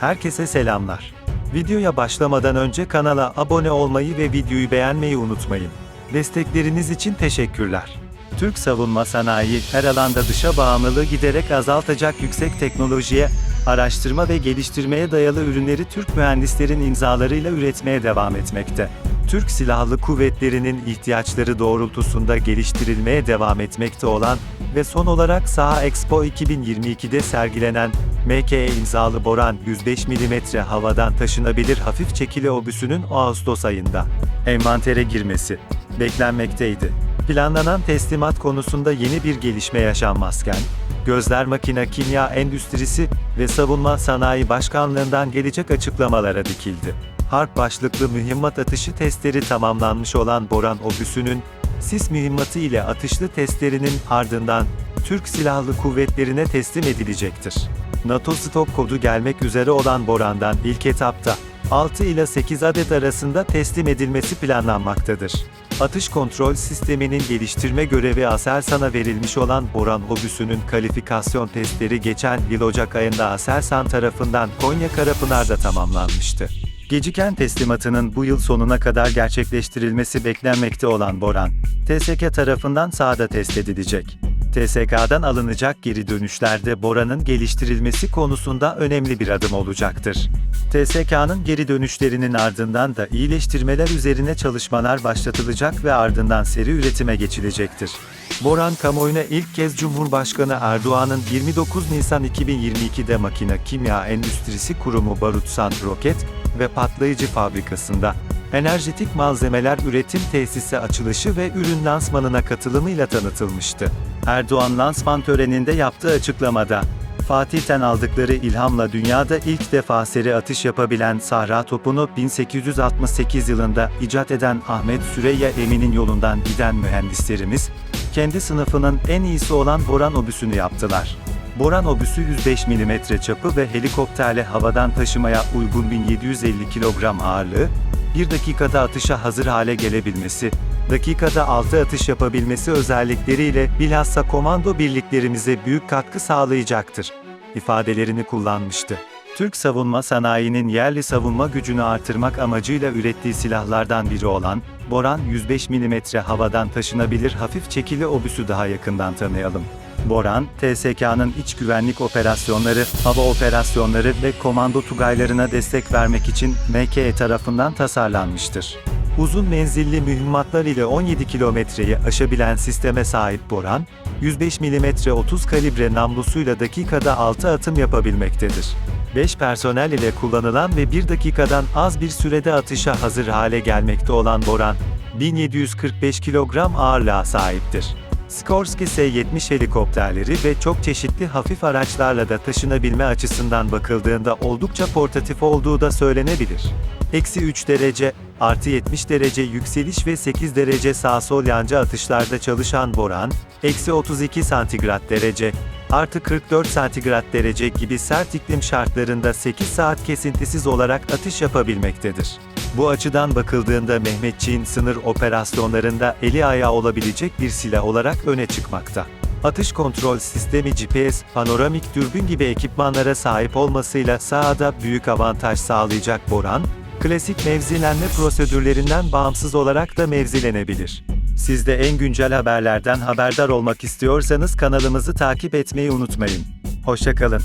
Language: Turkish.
Herkese selamlar. Videoya başlamadan önce kanala abone olmayı ve videoyu beğenmeyi unutmayın. Destekleriniz için teşekkürler. Türk savunma sanayi, her alanda dışa bağımlılığı giderek azaltacak yüksek teknolojiye, araştırma ve geliştirmeye dayalı ürünleri Türk mühendislerin imzalarıyla üretmeye devam etmekte. Türk Silahlı Kuvvetleri'nin ihtiyaçları doğrultusunda geliştirilmeye devam etmekte olan ve son olarak Saha Expo 2022'de sergilenen MKE imzalı Boran 105 mm havadan taşınabilir hafif çekili obüsünün Ağustos ayında envantere girmesi beklenmekteydi. Planlanan teslimat konusunda yeni bir gelişme yaşanmazken, Gözler Makina Kimya Endüstrisi ve Savunma Sanayi Başkanlığından gelecek açıklamalara dikildi. Harp başlıklı mühimmat atışı testleri tamamlanmış olan Boran obüsünün, sis mühimmatı ile atışlı testlerinin ardından Türk Silahlı Kuvvetlerine teslim edilecektir. NATO stok kodu gelmek üzere olan Boran'dan ilk etapta 6 ile 8 adet arasında teslim edilmesi planlanmaktadır. Atış kontrol sisteminin geliştirme görevi Aselsan'a verilmiş olan Boran obüsünün kalifikasyon testleri geçen yıl Ocak ayında Aselsan tarafından Konya Karapınar'da tamamlanmıştı. Geciken teslimatının bu yıl sonuna kadar gerçekleştirilmesi beklenmekte olan Boran, TSK tarafından sahada test edilecek. TSK'dan alınacak geri dönüşlerde Boran'ın geliştirilmesi konusunda önemli bir adım olacaktır. TSK'nın geri dönüşlerinin ardından da iyileştirmeler üzerine çalışmalar başlatılacak ve ardından seri üretime geçilecektir. Boran kamuoyuna ilk kez Cumhurbaşkanı Erdoğan'ın 29 Nisan 2022'de Makina Kimya Endüstrisi Kurumu Barutsan Roket ve Patlayıcı Fabrikası'nda enerjetik malzemeler üretim tesisi açılışı ve ürün lansmanına katılımıyla tanıtılmıştı. Erdoğan lansman töreninde yaptığı açıklamada, Fatih'ten aldıkları ilhamla dünyada ilk defa seri atış yapabilen Sahra topunu 1868 yılında icat eden Ahmet Süreyya Emin'in yolundan giden mühendislerimiz, kendi sınıfının en iyisi olan Boran obüsünü yaptılar. Boran obüsü 105 mm çapı ve helikopterle havadan taşımaya uygun 1750 kilogram ağırlığı, 1 dakikada atışa hazır hale gelebilmesi, dakikada 6 atış yapabilmesi özellikleriyle bilhassa komando birliklerimize büyük katkı sağlayacaktır ifadelerini kullanmıştı. Türk savunma sanayinin yerli savunma gücünü artırmak amacıyla ürettiği silahlardan biri olan Boran 105 mm havadan taşınabilir hafif çekili obüsü daha yakından tanıyalım. Boran, TSK'nın iç güvenlik operasyonları, hava operasyonları ve komando tugaylarına destek vermek için MKE tarafından tasarlanmıştır. Uzun menzilli mühimmatlar ile 17 kilometreyi aşabilen sisteme sahip Boran, 105 mm 30 kalibre namlusuyla dakikada 6 atım yapabilmektedir. 5 personel ile kullanılan ve 1 dakikadan az bir sürede atışa hazır hale gelmekte olan Boran, 1745 kilogram ağırlığa sahiptir. Skorsky S-70 helikopterleri ve çok çeşitli hafif araçlarla da taşınabilme açısından bakıldığında oldukça portatif olduğu da söylenebilir. Eksi 3 derece, artı 70 derece yükseliş ve 8 derece sağ sol yancı atışlarda çalışan Boran, eksi 32 santigrat derece, artı 44 santigrat derece gibi sert iklim şartlarında 8 saat kesintisiz olarak atış yapabilmektedir. Bu açıdan bakıldığında Mehmetçiğin sınır operasyonlarında eli ayağı olabilecek bir silah olarak öne çıkmakta. Atış kontrol sistemi GPS, panoramik dürbün gibi ekipmanlara sahip olmasıyla sahada büyük avantaj sağlayacak Boran, klasik mevzilenme prosedürlerinden bağımsız olarak da mevzilenebilir. Siz de en güncel haberlerden haberdar olmak istiyorsanız kanalımızı takip etmeyi unutmayın. Hoşçakalın.